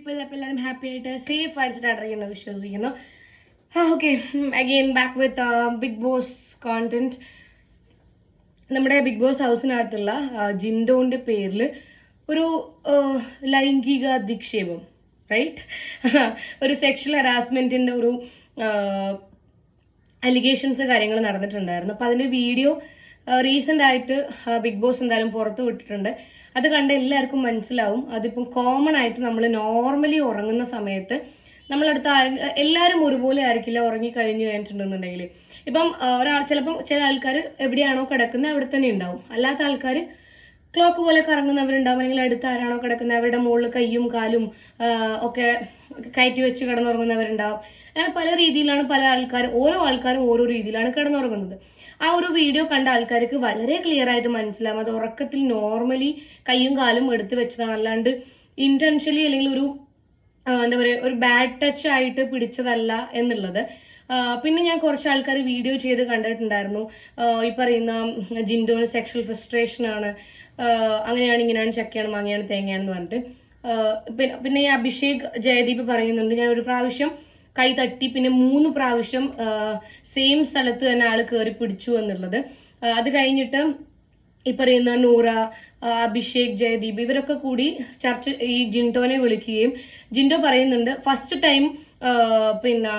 People അപ്പോൾ എല്ലാവരും happy ആയിട്ട് സേഫ് ആയിട്ട് സ്റ്റാർട്ട് ചെയ്യുന്നു വിശ്വസിക്കുന്നു. Okay again back with Bigg Boss content നമ്മുടെ ബിഗ് ബോസ് ഹൗസിനകത്തുള്ള ജിൻഡോന്റെ പേരിൽ ഒരു ലൈംഗിക അധിക്ഷേപം റൈറ്റ് ഒരു സെക്ഷൽ ഹറാസ്മെന്റിന്റെ ഒരു അലിഗേഷൻസ് കാര്യങ്ങൾ നടന്നിട്ടുണ്ടായിരുന്നു. അപ്പോൾ അതിന്റെ വീഡിയോ റീസെന്റ് ആയിട്ട് ബിഗ് ബോസ് എന്തായാലും പുറത്ത് വിട്ടിട്ടുണ്ട്. അത് കണ്ട് എല്ലാവർക്കും മനസ്സിലാവും. അതിപ്പം കോമൺ ആയിട്ട് നമ്മൾ നോർമലി ഉറങ്ങുന്ന സമയത്ത് നമ്മളടുത്ത് ആരും എല്ലാവരും ഒരുപോലെ ആയിരിക്കില്ല ഉറങ്ങി കഴിഞ്ഞു കഴിഞ്ഞിട്ടുണ്ടെന്നുണ്ടെങ്കിൽ ഇപ്പം ഒരാൾ ചിലപ്പം ചില ആൾക്കാർ എവിടെയാണോ കിടക്കുന്നത് അവിടെ തന്നെ ഉണ്ടാവും. അല്ലാത്ത ആൾക്കാർ ക്ലോക്ക് പോലെ കറങ്ങുന്നവരുണ്ടാവും അല്ലെങ്കിൽ അടുത്ത് ആരാണോ കിടക്കുന്നത് അവരുടെ മുകളിൽ കയ്യും കാലും ഒക്കെ കയറ്റി വെച്ച് കിടന്നുറങ്ങുന്നവരുണ്ടാവും. അങ്ങനെ പല രീതിയിലാണ് പല ആൾക്കാരും ഓരോ ആൾക്കാരും ഓരോ രീതിയിലാണ് കിടന്നുറങ്ങുന്നത്. ആ ഒരു വീഡിയോ കണ്ട ആൾക്കാർക്ക് വളരെ ക്ലിയർ ആയിട്ട് മനസ്സിലാവും. അത് ഉറക്കത്തിൽ നോർമലി കയ്യും കാലും എടുത്ത് വെച്ചതാണ്. അല്ലാണ്ട് ഇന്റൻഷ്യലി അല്ലെങ്കിൽ ഒരു എന്താ പറയുക ഒരു ബാഡ് ടച്ച് ആയിട്ട് പിടിച്ചതല്ല എന്നുള്ളത്. പിന്നെ ഞാൻ കുറച്ച് ആൾക്കാർ വീഡിയോ ചെയ്ത് കണ്ടിട്ടുണ്ടായിരുന്നു. ഈ പറയുന്ന ജിൻഡോന് സെക്ഷൽ ഫ്രസ്ട്രേഷൻ ആണ്. അങ്ങനെയാണ് ഇങ്ങനെയാണ് ചക്കയാണ് മാങ്ങയാണ് തേങ്ങയാണെന്ന് പറഞ്ഞിട്ട്. പിന്നെ പിന്നെ ഈ അഭിഷേക് ജയദീപ് പറയുന്നുണ്ട് ഞാൻ ഒരു പ്രാവശ്യം കൈ തട്ടി പിന്നെ മൂന്ന് പ്രാവശ്യം സെയിം സ്ഥലത്ത് തന്നെ ആൾ കയറി പിടിച്ചു എന്നുള്ളത്. അത് കഴിഞ്ഞിട്ട് ഈ പറയുന്ന നൂറ അഭിഷേക് ജയദീപ് ഇവരൊക്കെ കൂടി ചർച്ച ഈ ജിൻഡോനെ വിളിക്കുകയും ജിൻഡോ പറയുന്നുണ്ട് ഫസ്റ്റ് ടൈം പിന്നെ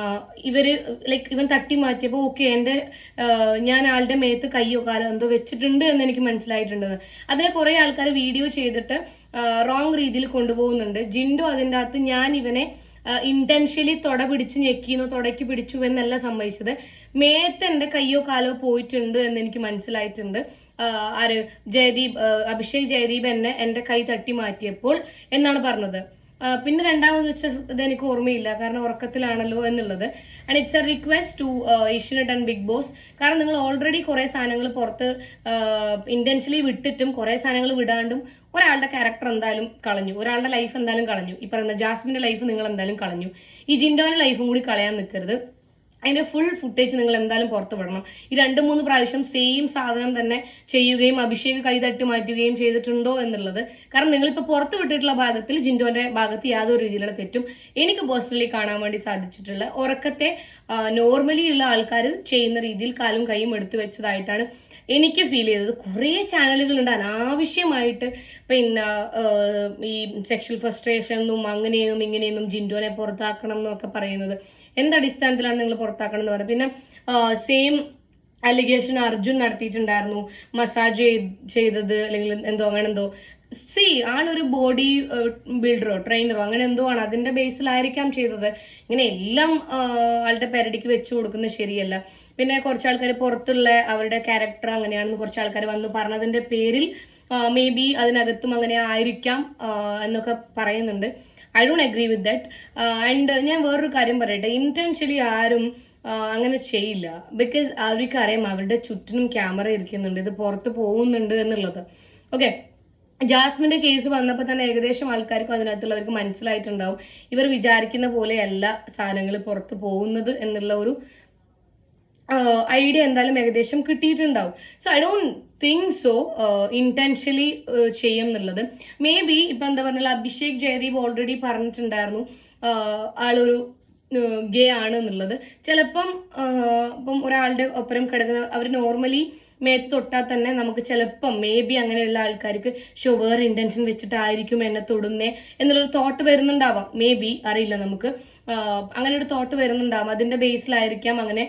ഇവർ ലൈക്ക് ഇവൻ തട്ടി മാറ്റിയപ്പോൾ ഓക്കെ എന്റെ ഞാൻ ആളുടെ മേത്ത് കയ്യോ കാലോ എന്തോ വെച്ചിട്ടുണ്ട് എന്ന് എനിക്ക് മനസ്സിലായിട്ടുണ്ട് അതിനെ കുറേ ആൾക്കാർ വീഡിയോ ചെയ്തിട്ട് റോങ് രീതിയിൽ കൊണ്ടുപോകുന്നുണ്ട്. ജിൻഡോ അതിന്റെ അകത്ത് ഞാൻ ഇവനെ ഇന്റൻഷ്യലി തൊട പിടിച്ച് ഞെക്കിന്നോ തുടയ്ക്ക് പിടിച്ചു എന്നല്ല സംഭവിച്ചത് മേത്ത് എന്റെ കയ്യോ കാലോ പോയിട്ടുണ്ട് എന്ന് എനിക്ക് മനസ്സിലായിട്ടുണ്ട്. ആര്? ജയദീപ് അഭിഷേക് ജയദീപ് എന്നെ എന്റെ കൈ തട്ടി മാറ്റിയപ്പോൾ എന്നാണ് പറഞ്ഞത്. പിന്നെ രണ്ടാമത് വെച്ച ഇത് എനിക്ക് ഓർമ്മയില്ല കാരണം ഉറക്കത്തിലാണല്ലോ എന്നുള്ളത്. And it's a request to Asianet and Bigg Boss കാരണം നിങ്ങൾ ഓൾറെഡി കുറേ സാധനങ്ങൾ പുറത്ത് ഇന്റൻഷ്യലി വിട്ടിട്ടും കുറേ സാധനങ്ങൾ വിടാണ്ടും ഒരാളുടെ ക്യാരക്ടർ എന്തായാലും കളഞ്ഞു. ഒരാളുടെ ലൈഫ് എന്തായാലും കളഞ്ഞു. ഈ പറയുന്ന ജാസ്മിന്റെ ലൈഫ് നിങ്ങൾ എന്തായാലും കളഞ്ഞു. ഈ ജിൻഡോന്റെ ലൈഫും കൂടി കളയാൻ നിൽക്കരുത് അതിന്റെ ഫുൾ ഫുട്ടേജ് നിങ്ങൾ എന്തായാലും പുറത്ത് വിടണം. ഈ രണ്ട് മൂന്ന് പ്രാവശ്യം സെയിം സാധനം തന്നെ ചെയ്യുകയും അഭിഷേക് കൈതട്ടി മാറ്റുകയും ചെയ്തിട്ടുണ്ടോ എന്നുള്ളത്. കാരണം നിങ്ങളിപ്പോൾ പുറത്ത് വിട്ടിട്ടുള്ള ഭാഗത്തിൽ ജിൻഡോന്റെ ഭാഗത്ത് യാതൊരു രീതിയിലുള്ള തെറ്റും എനിക്ക് പേഴ്സണലി കാണാൻ വേണ്ടി സാധിച്ചിട്ടുള്ള ഉറക്കത്തെ നോർമലി ഉള്ള ആൾക്കാർ ചെയ്യുന്ന രീതിയിൽ കാലും കൈയും എടുത്തു വെച്ചതായിട്ടാണ് എനിക്ക് ഫീൽ ചെയ്തത്. കുറേ ചാനലുകളുണ്ട് അനാവശ്യമായിട്ട് പിന്നെ ഈ സെക്ഷൽ ഫ്രസ്ട്രേഷൻ എന്നും അങ്ങനെയെന്നും ഇങ്ങനെയെന്നും ജിൻഡോനെ പുറത്താക്കണം എന്നൊക്കെ പറയുന്നത്. എന്തടിസ്ഥാനത്തിലാണ് നിങ്ങൾ പുറത്താക്കണമെന്ന് പറയുന്നത്? പിന്നെ സെയിം അലിഗേഷൻ അർജുൻ നടത്തിയിട്ടുണ്ടായിരുന്നു. മസാജ് ചെയ്തത് അല്ലെങ്കിൽ എന്തോ അങ്ങനെ എന്തോ. സി ആളൊരു ബോഡി ബിൽഡറോ ട്രെയിനറോ അങ്ങനെ എന്തോ ആണ്. അതിന്റെ ബേസിലായിരിക്കാം ചെയ്തത്. ഇങ്ങനെ എല്ലാം ആളുടെ പെരടിക്ക് വെച്ചു കൊടുക്കുന്നത് ശരിയല്ല. പിന്നെ കുറച്ച് ആൾക്കാർ പുറത്തുള്ള അവരുടെ ക്യാരക്ടർ അങ്ങനെയാണെന്ന് കുറച്ച് ആൾക്കാർ വന്ന് പറഞ്ഞതിന്റെ പേരിൽ മേ ബി അതിനകത്തും അങ്ങനെ ആയിരിക്കാം എന്നൊക്കെ പറയുന്നുണ്ട്. I don't agree with that and ഞാൻ വേറൊരു കാര്യം പറയട്ടെ. ഇന്റൻഷ്യലി ആരും അങ്ങനെ ചെയ്യില്ല. ബിക്കോസ് അവർക്ക് അറിയാം അവരുടെ ചുറ്റിനും ക്യാമറ ഇരിക്കുന്നുണ്ട്. ഇത് പുറത്ത് പോകുന്നുണ്ട് എന്നുള്ളത്. ഓക്കെ ജാസ്മിന്റെ കേസ് വന്നപ്പോൾ തന്നെ ഏകദേശം ആൾക്കാർക്കും അതിനകത്തുള്ളവർക്ക് മനസ്സിലായിട്ടുണ്ടാവും. ഇവർ വിചാരിക്കുന്ന പോലെയല്ല സാധനങ്ങൾ പുറത്ത് പോകുന്നത് എന്നുള്ള ഒരു ഐഡിയ എന്തായാലും ഏകദേശം കിട്ടിയിട്ടുണ്ടാവും. So I don't think so intentionally ചെയ്യും എന്നുള്ളത്. മേ ബി ഇപ്പം എന്താ പറഞ്ഞാൽ അഭിഷേക് ജയദീപ് ഓൾറെഡി പറഞ്ഞിട്ടുണ്ടായിരുന്നു ആളൊരു ഗേ ആണ് എന്നുള്ളത്. ചിലപ്പം ഇപ്പം ഒരാളുടെ ഒപ്പരം കിടക്കുന്ന അവർ നോർമലി മേത്ത് തൊട്ടാൽ തന്നെ നമുക്ക് ചിലപ്പം മേ ബി അങ്ങനെയുള്ള ആൾക്കാർക്ക് ഷോ വേറെ ഇന്റൻഷൻ വെച്ചിട്ടായിരിക്കും എന്നെ തൊടുന്നേ എന്നുള്ളൊരു തോട്ട് വരുന്നുണ്ടാവാം. മേ ബി അറിയില്ല നമുക്ക്. അങ്ങനെ ഒരു തോട്ട് വരുന്നുണ്ടാവും. അതിന്റെ ബേസിലായിരിക്കാം അങ്ങനെ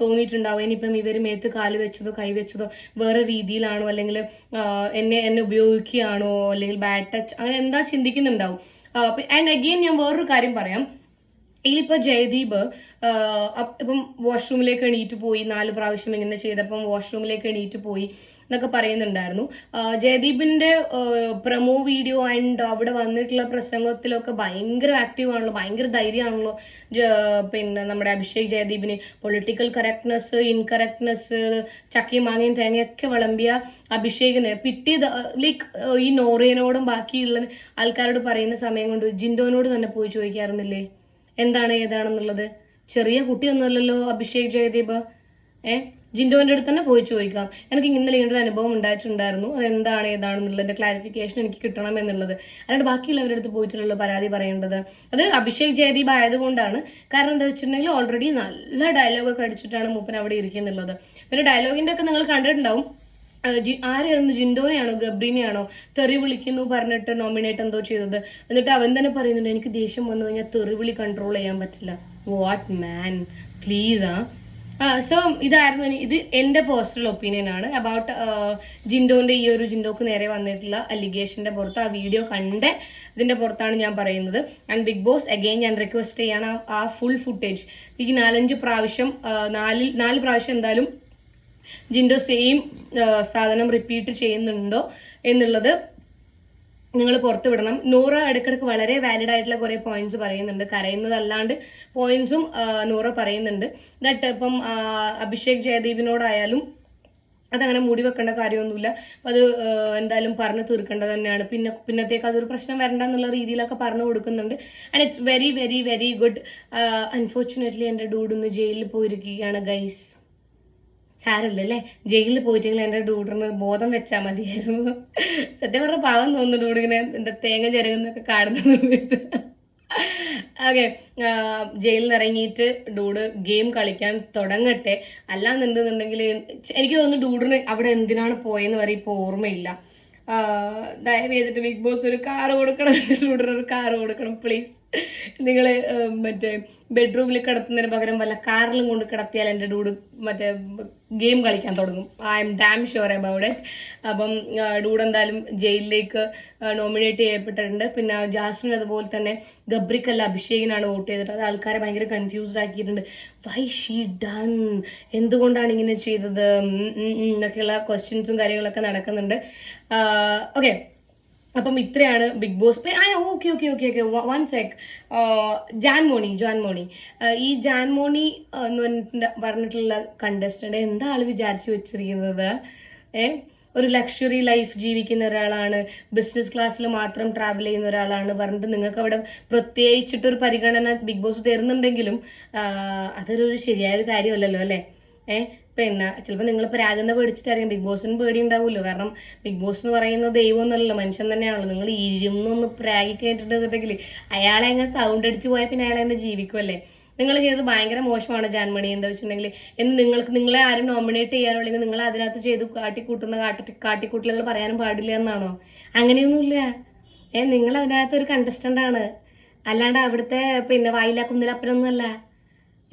തോന്നിയിട്ടുണ്ടാവും ഇനിയിപ്പം ഇവർ മേത്ത് കാൽ വെച്ചതോ കൈ വെച്ചതോ വേറെ രീതിയിലാണോ അല്ലെങ്കിൽ എന്നെ എന്നെ ഉപയോഗിക്കുകയാണോ അല്ലെങ്കിൽ ബാഡ് ടച്ച് അങ്ങനെ എന്താ ചിന്തിക്കുന്നുണ്ടാവും. ആൻഡ് അഗെയിൻ ഞാൻ വേറൊരു കാര്യം പറയാം. ഇതിലിപ്പോ ജയദീപ് ഇപ്പം വാഷ്റൂമിലേക്ക് എണീറ്റ് പോയി നാല് പ്രാവശ്യം ഇങ്ങനെ ചെയ്തപ്പം വാഷ്റൂമിലേക്ക് എണീറ്റ് പോയി എന്നൊക്കെ പറയുന്നുണ്ടായിരുന്നു. ജയദീപിന്റെ പ്രമോ വീഡിയോ ആൻഡ് അവിടെ വന്നിട്ടുള്ള പ്രസംഗത്തിലൊക്കെ ഭയങ്കര ആക്റ്റീവ് ആണല്ലോ ഭയങ്കര ധൈര്യമാണല്ലോ പിന്നെ നമ്മുടെ അഭിഷേക് ജയദീപിന്. പൊളിറ്റിക്കൽ കറക്റ്റ്നെസ് ഇൻകറക്റ്റ്നെസ് ചക്കയും മാങ്ങയും തേങ്ങയൊക്കെ വിളമ്പിയ അഭിഷേകിന്. പിറ്റേ ലൈക്ക് ഈ നോറിയനോടും ബാക്കിയുള്ള ആൾക്കാരോട് പറയുന്ന സമയം കൊണ്ട് ജിൻഡോനോട് തന്നെ പോയി ചോദിക്കാറുന്നില്ലേ? എന്താണ് ഏതാണെന്നുള്ളത്? ചെറിയ കുട്ടിയൊന്നുമല്ലല്ലോ അഭിഷേക് ജയദീപ്. ഏ? ജിൻഡോന്റെ അടുത്ത് തന്നെ പോയി ചോദിക്കാം. എനിക്ക് ഇന്നലെ ഇങ്ങനെ ഒരു അനുഭവം ഉണ്ടായിട്ടുണ്ടായിരുന്നു. അത് എന്താണ് ഏതാണെന്നുള്ളതിന്റെ ക്ലാരിഫിക്കേഷൻ എനിക്ക് കിട്ടണം എന്നുള്ളത്. അല്ലാണ്ട് ബാക്കിയുള്ളവരുടെ അടുത്ത് പോയിട്ടുള്ള പരാതി പറയേണ്ടത്. അത് അഭിഷേക് ജയദീപ് ആയതുകൊണ്ടാണ്. കാരണം എന്താ വെച്ചിട്ടുണ്ടെങ്കിൽ ഓൾറെഡി നല്ല ഡയലോഗൊക്കെ അടിച്ചിട്ടാണ് മൂപ്പൻ അവിടെ ഇരിക്കുന്നുള്ളത്. പിന്നെ ഡയലോഗിന്റെ ഒക്കെ നിങ്ങൾ കണ്ടിട്ടുണ്ടാവും. ആ, ജി- ആരെയായിരുന്നു ജിൻഡോനെയാണോ? ഗബ്രീനെയാണോ? തെറി വിളിക്കുന്നു പറഞ്ഞിട്ട് നോമിനേറ്റ് എന്തോ ചെയ്തത്. എന്നിട്ട് അവൻ തന്നെ പറയുന്നുണ്ട് എനിക്ക് ദേഷ്യം വന്നു കഴിഞ്ഞാൽ തെറി വിളി കൺട്രോൾ ചെയ്യാൻ പറ്റില്ല. വാട്ട് മാൻ പ്ലീസ് ആ. സോ ഇതായിരുന്നു ഇത് എന്റെ പേഴ്സണൽ ഒപ്പീനിയൻ ആണ്. അബൌട്ട് ജിൻഡോന്റെ ഈ ഒരു ജിൻഡോക്ക് നേരെ വന്നിട്ടുള്ള അലിഗേഷന്റെ പുറത്ത് ആ വീഡിയോ കണ്ട് ഇതിന്റെ പുറത്താണ് ഞാൻ പറയുന്നത്. ആൻഡ് ബിഗ് ബോസ് അഗെയിൻ ഞാൻ റിക്വസ്റ്റ് ചെയ്യാണ് ആ- ഫുൾ ഫുട്ടേജ് ഈ നാലഞ്ച് പ്രാവശ്യം നാലിൽ നാല് പ്രാവശ്യം എന്തായാലും ജിൻഡോ സെയിം സാധനം റിപ്പീറ്റ് ചെയ്യുന്നുണ്ടോ എന്നുള്ളത് നിങ്ങൾ പുറത്ത് വിടണം. നൂറ ഇടയ്ക്കിടയ്ക്ക് വളരെ വാലിഡ് ആയിട്ടുള്ള കുറേ പോയിന്റ്സ് പറയുന്നുണ്ട്. കരയുന്നതല്ലാണ്ട് പോയിന്റ്സും നൂറ പറയുന്നുണ്ട്. ദറ്റ് ഇപ്പം അഭിഷേക് ജയദീപിനോടായാലും അതങ്ങനെ മൂടി വെക്കേണ്ട കാര്യമൊന്നുമില്ല. അപ്പം അത് എന്തായാലും പറഞ്ഞു തീർക്കേണ്ടത് തന്നെയാണ്. പിന്നെ പിന്നത്തേക്ക് അതൊരു പ്രശ്നം വരണ്ട എന്നുള്ള രീതിയിലൊക്കെ പറഞ്ഞു കൊടുക്കുന്നുണ്ട്. And it's very very very good unfortunately എന്റെ ഡൂഡ് ഇന്ന് ജയിലിൽ പോയിരിക്കുകയാണ് ഗൈസ് സാരമില്ലല്ലേ? ജയിലിൽ പോയിട്ടെങ്കിൽ എന്റെ ഡൂഡറിന് ബോധം വെച്ചാൽ മതിയായിരുന്നു. സത്യം പറഞ്ഞ പാവം തോന്നുന്നു ഡൂഡിങ്ങനെ എന്താ തേങ്ങ ചിരകുന്നൊക്കെ കാണുന്ന ഓക്കെ ജയിലിൽ നിന്ന് ഇറങ്ങിയിട്ട് ഡൂഡ് ഗെയിം കളിക്കാൻ തുടങ്ങട്ടെ. അല്ലാന്നുണ്ടെന്നുണ്ടെങ്കിൽ എനിക്ക് തോന്നുന്നു ഡൂഡിന് അവിടെ എന്തിനാണ് പോയെന്ന് പറയും ഇപ്പോൾ ഓർമ്മയില്ല. ദയവ് ചെയ്തിട്ട് ബിഗ് ബോസ് ഒരു കാറ് കൊടുക്കണം. ഡൂഡിന് ഒരു കാറ് കൊടുക്കണം പ്ലീസ്. നിങ്ങൾ മറ്റേ ബെഡ്റൂമിൽ കിടത്തുന്നതിന് പകരം വല്ല കാറിലും കൊണ്ട് കിടത്തിയാൽ എന്റെ ഡൂഡ് മറ്റേ ഗെയിം കളിക്കാൻ തുടങ്ങും. I am damn sure about it അപ്പം ഡൂഡ് എന്തായാലും ജയിലിലേക്ക് നോമിനേറ്റ് ചെയ്യപ്പെട്ടിട്ടുണ്ട്. പിന്നെ ജാസ്മിൻ അതുപോലെ തന്നെ ഗബ്രിക്കല്ല അഭിഷേകിനാണ് വോട്ട് ചെയ്തിട്ട്. അത് ആൾക്കാരെ ഭയങ്കര കൺഫ്യൂസ്ഡ് ആക്കിയിട്ടുണ്ട്. വൈ ഷീ ഡൺ എന്തുകൊണ്ടാണ് ഇങ്ങനെ ചെയ്തത്? എന്നൊക്കെയുള്ള ക്വസ്റ്റ്യൻസും കാര്യങ്ങളൊക്കെ നടക്കുന്നുണ്ട്. ഓക്കെ അപ്പം ഇത്രയാണ് ബിഗ് ബോസ് ആ okay okay okay okay. One sec Janmoni Janmoni. ഈ ജാൻമോണി എന്ന് പറഞ്ഞിട്ട് പറഞ്ഞിട്ടുള്ള കണ്ടസ്റ്റന്റ് എന്താ ആൾ വിചാരിച്ചു വെച്ചിരിക്കുന്നത്? ഏ? ഒരു ലക്ഷറി ലൈഫ് ജീവിക്കുന്ന ഒരാളാണ്. ബിസിനസ് ക്ലാസ്സിൽ മാത്രം ട്രാവൽ ചെയ്യുന്ന ഒരാളാണ്. പറഞ്ഞിട്ട് നിങ്ങൾക്ക് അവിടെ പ്രത്യേകിച്ചിട്ടൊരു പരിഗണന ബിഗ് ബോസ് തരുന്നുണ്ടെങ്കിലും അതൊരു ശരിയായ ഒരു കാര്യമല്ലല്ലോ അല്ലേ? ഏഹ് പിന്നെ ചിലപ്പോൾ നിങ്ങളിപ്പോൾ പ്രാകുന്ന പേടിച്ചിട്ടായിരിക്കും ബിഗ് ബോസിന് പേടി ഉണ്ടാവുമല്ലോ കാരണം ബിഗ് ബോസ് എന്ന് പറയുന്നത് ദൈവമൊന്നുമല്ലല്ലോ മനുഷ്യൻ തന്നെയാണല്ലോ. നിങ്ങൾ ഇരുന്നൊന്ന് പ്രാഗി കഴിഞ്ഞിട്ടുണ്ടെന്നുണ്ടെങ്കിൽ അയാളെ അങ്ങനെ സൗണ്ട് അടിച്ച് പോയാൽ പിന്നെ അയാളെ തന്നെ ജീവിക്കുമല്ലേ നിങ്ങൾ ചെയ്തത് ഭയങ്കര മോശമാണ് ജാൻമണി. എന്താ വെച്ചിട്ടുണ്ടെങ്കിൽ എന്ന് നിങ്ങൾക്ക് നിങ്ങളെ ആരും നോമിനേറ്റ് ചെയ്യാനോ നിങ്ങൾ അതിനകത്ത് ചെയ്ത് കാട്ടിക്കൂട്ടുന്ന കാട്ടി കാട്ടിക്കൂട്ടലുകൾ പറയാനും പാടില്ല എന്നാണോ? അങ്ങനെയൊന്നുമില്ല. ഏ നിങ്ങൾ അതിനകത്ത് ഒരു കണ്ടസ്റ്റന്റ് ആണ്. അല്ലാണ്ട് അവിടുത്തെ പിന്നെ വായിലാക്കുന്നതിൽ കുന്നിലപ്പനൊന്നുമല്ല.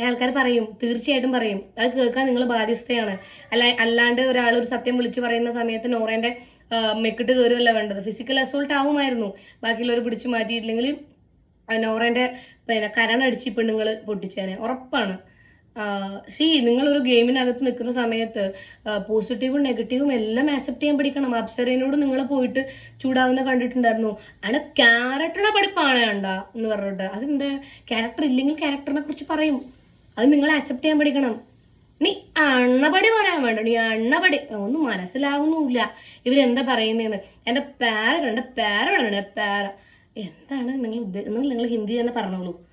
ആൾക്കാർ പറയും തീർച്ചയായിട്ടും പറയും. അത് കേൾക്കാൻ നിങ്ങൾ ബാധ്യസ്ഥയാണ്. അല്ല അല്ലാണ്ട് ഒരാൾ ഒരു സത്യം വിളിച്ചു പറയുന്ന സമയത്ത് നോറേന്റെ ആ, മെക്കിട്ട് കയറുമല്ല വേണ്ടത്. ഫിസിക്കൽ അസോൾട്ട് ആവുമായിരുന്നു. ബാക്കിയുള്ളവർ പിടിച്ചു മാറ്റിയിട്ടില്ലെങ്കിൽ നോറേന്റെ പിന്നെ കരണടിച്ച് പെണ്ണുങ്ങൾ പൊട്ടിച്ചേനെ. ഉറപ്പാണ്. സി നിങ്ങളൊരു ഗെയിമിനകത്ത് നിൽക്കുന്ന സമയത്ത് പോസിറ്റീവും നെഗറ്റീവും എല്ലാം ആക്സെപ്റ്റ് ചെയ്യാൻ പഠിക്കണം. അപ്സരേനോട് നിങ്ങൾ പോയിട്ട് ചൂടാവുന്ന കണ്ടിട്ടുണ്ടായിരുന്നു. ആണ് ക്യാരക്ടറുടെ പഠിപ്പാണ് വേണ്ട എന്ന് പറഞ്ഞിട്ട്. അതെന്താ? ക്യാരക്ടർ ഇല്ലെങ്കിൽ ക്യാരക്ടറിനെ കുറിച്ച് പറയും. അത് നിങ്ങൾ അക്സെപ്റ്റ് ചെയ്യാൻ പഠിക്കണം. നീ അണ്ണപടി പറയാൻ വേണ്ട. നീ അണ്ണപടി. ഒന്നും മനസ്സിലാവുന്നുമില്ല. ഇവരെന്താ പറയുന്നതെന്ന് എന്റെ പേര കണ്ട? പേര വേണ്ട പേര. എന്താണ് നിങ്ങൾ ഉദ്ദേശം നിങ്ങൾ ഹിന്ദി തന്നെ പറഞ്ഞോളൂ.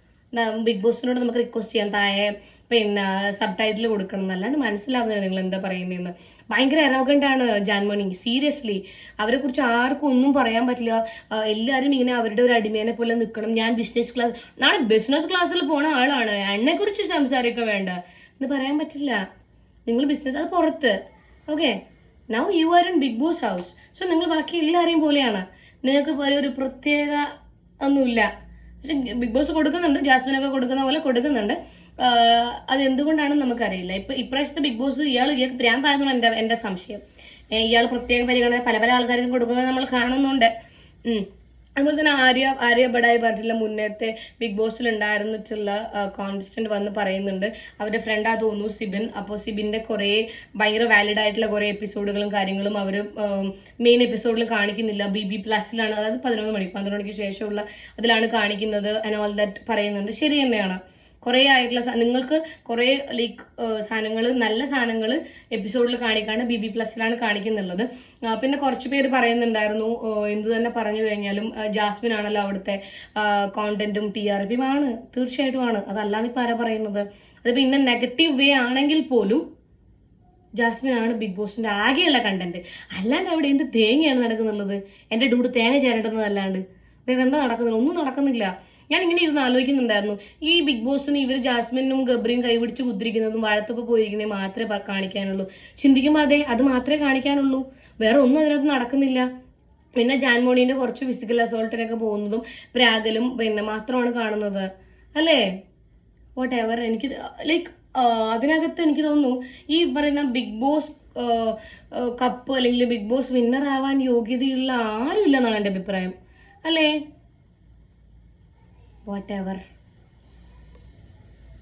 ബിഗ് ബോസിനോട് നമുക്ക് റിക്വസ്റ്റ് ചെയ്യാം. താഴെ പിന്നെ സബ് ടൈറ്റിൽ കൊടുക്കണം എന്നല്ലാണ്ട് മനസ്സിലാവുന്നില്ല നിങ്ങൾ എന്താ പറയുന്നതെന്ന് ഭയങ്കര എറോഗന്റ് ആണ് ജാൻമണി സീരിയസ്ലി അവരെ കുറിച്ച് ആർക്കും ഒന്നും പറയാൻ പറ്റില്ല. എല്ലാവരും ഇങ്ങനെ അവരുടെ ഒരു അടിമേനെ പോലെ നിൽക്കണം ഞാൻ ബിസിനസ് ക്ലാസ് നാളെ ബിസിനസ് ക്ലാസ്സിൽ പോണ ആളാണ്. എന്നെ കുറിച്ച് സംസാരിക്കുക വേണ്ട. എന്ന് പറയാൻ പറ്റില്ല. നിങ്ങൾ ബിസിനസ് അത് പുറത്ത്. Okay now you are in Bigg Boss house so നിങ്ങൾ ബാക്കി എല്ലാവരെയും പോലെയാണ്. നിങ്ങൾക്ക് ഒരു പ്രത്യേക ഒന്നുമില്ല. ബിഗ് ബോസ് കൊടുക്കുന്നുണ്ട് ജാസ്മിനൊക്കെ കൊടുക്കുന്ന പോലെ കൊടുക്കുന്നുണ്ട്. അതെന്തുകൊണ്ടാണെന്ന് നമുക്കറിയില്ല. ഇപ്പൊ ഇപ്രാവശ്യത്തെ ബിഗ് ബോസ് ഇയാൾ ഇയാൾക്ക് ഭ്രാന്തായെന്നാണ് എന്റെ എന്റെ സംശയം. ഇയാൾ പ്രത്യേക പരിഗണന പല പല ആൾക്കാർക്കും കൊടുക്കുന്നത് നമ്മൾ കാണുന്നുണ്ട്. അതുപോലെ തന്നെ ആര്യ ആര്യ ബഡായി പറഞ്ഞിട്ടുള്ള മുന്നേത്തെ ബിഗ് ബോസിൽ ഉണ്ടായിരുന്നിട്ടുള്ള കോൺസ്റ്റന്റ് വന്ന് പറയുന്നുണ്ട്. അവരുടെ ആ തോന്നു സിബിൻ. അപ്പോൾ സിബിന്റെ കുറേ ഭയങ്കര വാലിഡ് ആയിട്ടുള്ള കുറേ എപ്പിസോഡുകളും കാര്യങ്ങളും അവർ മെയിൻ എപ്പിസോഡിൽ കാണിക്കുന്നില്ല. ബി ബി പ്ലസിലാണ് അതായത് പതിനൊന്ന് മണി പന്ത്രണ്ട് മണിക്ക് ശേഷമുള്ള അതിലാണ് കാണിക്കുന്നത് ആൻഡ് ഓൾ ദാറ്റ് പറയുന്നുണ്ട്. ശരി തന്നെയാണ്. കുറേ ആയിട്ടുള്ള നിങ്ങൾക്ക് കുറേ ലൈക്ക് സാധനങ്ങൾ നല്ല സാധനങ്ങൾ എപ്പിസോഡിൽ കാണിക്കാണ് ബി ബി പ്ലസിലാണ് കാണിക്കുന്നുള്ളത്. പിന്നെ കുറച്ച് പേര് പറയുന്നുണ്ടായിരുന്നു എന്ത് തന്നെ പറഞ്ഞു കഴിഞ്ഞാലും ജാസ്മിൻ ആണല്ലോ അവിടുത്തെ കോണ്ടന്റും ടി ആർ പിയും ആണ്. തീർച്ചയായിട്ടും ആണ്. അതല്ലാതെ ഇപ്പം ആരാ പറയുന്നത്? അത് പിന്നെ നെഗറ്റീവ് വേ ആണെങ്കിൽ പോലും ജാസ്മിൻ ആണ് ബിഗ് ബോസിന്റെ ആകെയുള്ള കണ്ടന്റ് അല്ലാണ്ട് അവിടെ എന്ത് തേങ്ങയാണ് നടക്കുന്നുള്ളത്? എന്റെ ഡൂഡ് തേങ്ങ ചേരേണ്ടതല്ലാണ്ട് വേറെ എന്താ നടക്കുന്നത് ഒന്നും നടക്കുന്നില്ല. ഞാൻ ഇങ്ങനെ ഇരുന്ന് ആലോചിക്കുന്നുണ്ടായിരുന്നു. ഈ ബിഗ് ബോസിന് ഇവർ ജാസ്മിനും ഗബ്രിയും കൈപിടിച്ച് കുതിരിക്കുന്നതും വാഴത്തൊക്കെ പോയിരിക്കുന്നതും മാത്രമേ കാണിക്കാനുള്ളൂ. ചിന്തിക്കുമ്പോൾ അതെ അത് മാത്രമേ കാണിക്കാനുള്ളൂ. വേറെ ഒന്നും അതിനകത്ത് നടക്കുന്നില്ല. പിന്നെ ജാൻമോണിന്റെ കുറച്ച് ഫിസിക്കൽ അസോൾട്ടിനൊക്കെ പോകുന്നതും പ്രാഗലും പിന്നെ മാത്രമാണ് കാണുന്നത്. അല്ലേ? വാട്ട് എവർ എനിക്ക് ലൈക്ക് അതിനകത്ത് എനിക്ക് തോന്നുന്നു ഈ പറയുന്ന ബിഗ് ബോസ് കപ്പ് അല്ലെങ്കിൽ ബിഗ് ബോസ് വിന്നർ ആവാൻ യോഗ്യതയുള്ള ആരും ഇല്ലെന്നാണ് എന്റെ അഭിപ്രായം. അല്ലേ? What ever